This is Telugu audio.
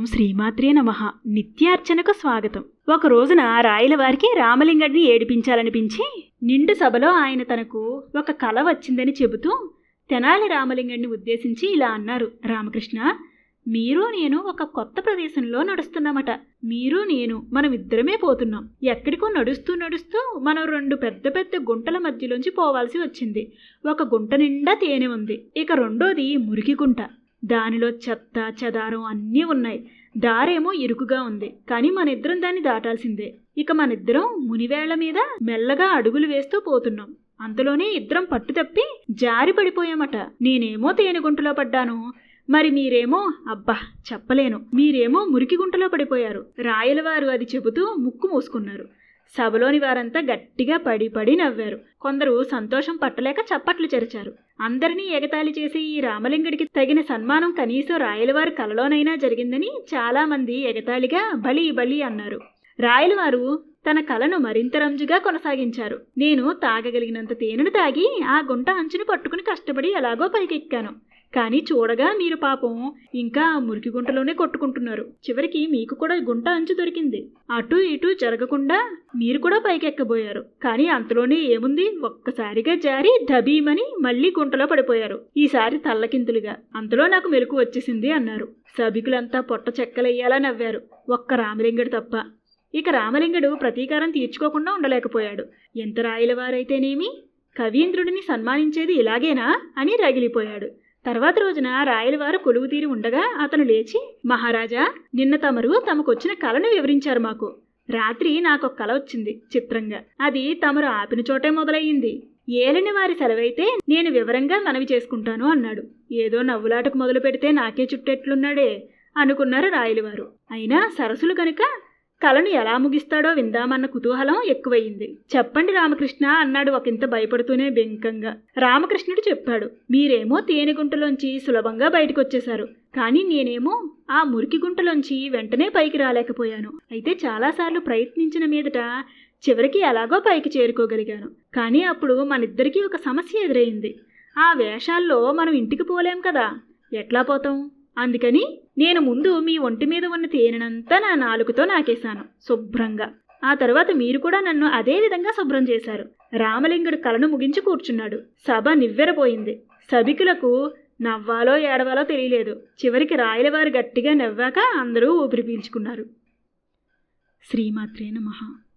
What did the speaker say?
ఓం శ్రీమాత్రే నమ. నిత్యార్చనకు స్వాగతం. ఒక రోజున రాయల వారికి రామలింగడిని ఏడిపించాలనిపించి నిండు సభలో ఆయన తనకు ఒక కల వచ్చిందని చెబుతూ తెనాలి రామలింగడిని ఉద్దేశించి ఇలా అన్నారు. రామకృష్ణ మీరు నేను ఒక కొత్త ప్రదేశంలో నడుస్తున్నామట. మీరు నేను మనం ఇద్దరమే పోతున్నాం. ఎక్కడికో నడుస్తూ నడుస్తూ మనం రెండు పెద్ద పెద్ద గుంటల మధ్యలోంచి పోవాల్సి వచ్చింది. ఒక గుంట నిండా తేనె ఉంది. ఇక రెండోది మురికి గుంట. దానిలో చెత్త చెదారం అన్నీ ఉన్నాయి. దారేమో ఇరుకుగా ఉంది. కానీ మన ఇద్దరం దాన్ని దాటాల్సిందే. ఇక మనిద్దరం మునివేళ్ళ మీద మెల్లగా అడుగులు వేస్తూ పోతున్నాం. అంతలోనే ఇద్దరం పట్టు తప్పి జారి పడిపోయామట. నేనేమో తేనెగుంటలో పడ్డాను. మరి మీరేమో అబ్బా చెప్పలేను. మీరేమో మురికి గుంటలో పడిపోయారు. రాయలవారు అది చెబుతూ ముక్కు మూసుకున్నారు. సభలోని వారంతా గట్టిగా పడి పడి నవ్వారు. కొందరు సంతోషం పట్టలేక చప్పట్లు చెరిచారు. అందరినీ ఎగతాళి చేసి ఈ రామలింగుడికి తగిన సన్మానం కనీసం రాయలవారి కలలోనైనా జరిగిందని చాలామంది ఎగతాళిగా బలి బలి అన్నారు. రాయలవారు తన కలను మరింత రంజుగా కొనసాగించారు. నేను తాగగలిగినంత తేనెను తాగి ఆ గుంట అంచుని పట్టుకుని కష్టపడి ఎలాగో పైకెక్కాను. కానీ చూడగా మీరు పాపం. ఇంకా ఆ మురికి గుంటలోనే కొట్టుకుంటున్నారు. చివరికి మీకు కూడా గుంట అంచు దొరికింది. అటు ఇటు జరగకుండా మీరు కూడా పైకెక్కబోయారు. కానీ అంతలోనే ఏముంది? ఒక్కసారిగా జారి దబీమని మళ్ళీ గుంటలో పడిపోయారు. ఈసారి తల్లకింతులుగా అంతలో నాకు మెలకు వచ్చేసింది అన్నారు. సభికులంతా పొట్ట చెక్కలయ్యేలా నవ్వారు. ఒక్క రామలింగుడు తప్ప. ఇక రామలింగుడు ప్రతీకారం తీర్చుకోకుండా ఉండలేకపోయాడు. ఎంత రాయలవారైతేనేమి? కవీంద్రుడిని సన్మానించేది ఇలాగేనా? అని రగిలిపోయాడు. తర్వాత రోజున రాయలవారు కొలువు తీరి ఉండగా అతను లేచి మహారాజా నిన్న తమరు తమకొచ్చిన కళను వివరించారు మాకు. రాత్రి నాకు ఒక కళ వచ్చింది చిత్రంగా. అది తమరు ఆపిన చోటే మొదలయ్యింది. ఏలిని వారి సెలవైతే నేను వివరంగా మనవి చేసుకుంటాను అన్నాడు. ఏదో నవ్వులాటకు మొదలు పెడితే నాకే చుట్టెట్లున్నాడే అనుకున్నారు రాయలవారు. అయినా సరసులు కనుక కళను ఎలా ముగిస్తాడో విందామన్న కుతూహలం ఎక్కువయింది. చెప్పండి రామకృష్ణ అన్నాడు ఒకంత భయపడుతూనే బెంకంగా. రామకృష్ణుడు చెప్పాడు మీరేమో తేనె గుంటలోంచి సులభంగా బయటకు వచ్చేశారు కానీ నేనేమో ఆ మురికి గుంటలోంచి వెంటనే పైకి రాలేకపోయాను. అయితే చాలాసార్లు ప్రయత్నించిన మీదట చివరికి ఎలాగో పైకి చేరుకోగలిగాను. కానీ అప్పుడు మనిద్దరికీ ఒక సమస్య ఎదురైంది. ఆ వేషాల్లో మనం ఇంటికి పోలేం కదా? ఎట్లా పోతాం? అందుకని నేను ముందు మీ ఒంటి మీద ఉన్న తేనెనంతా నా నాలుగుతో నాకేశాను శుభ్రంగా. ఆ తర్వాత మీరు కూడా నన్ను అదే విధంగా శుభ్రం చేశారు. రామలింగుడు కలను ముగించి కూర్చున్నాడు. సభ నివ్వెరపోయింది. సభికులకు నవ్వాలో ఏడవాలో తెలియలేదు. చివరికి రాయలవారు గట్టిగా నవ్వాక అందరూ ఊపిరి పీల్చుకున్నారు. శ్రీమాత్రే నమః.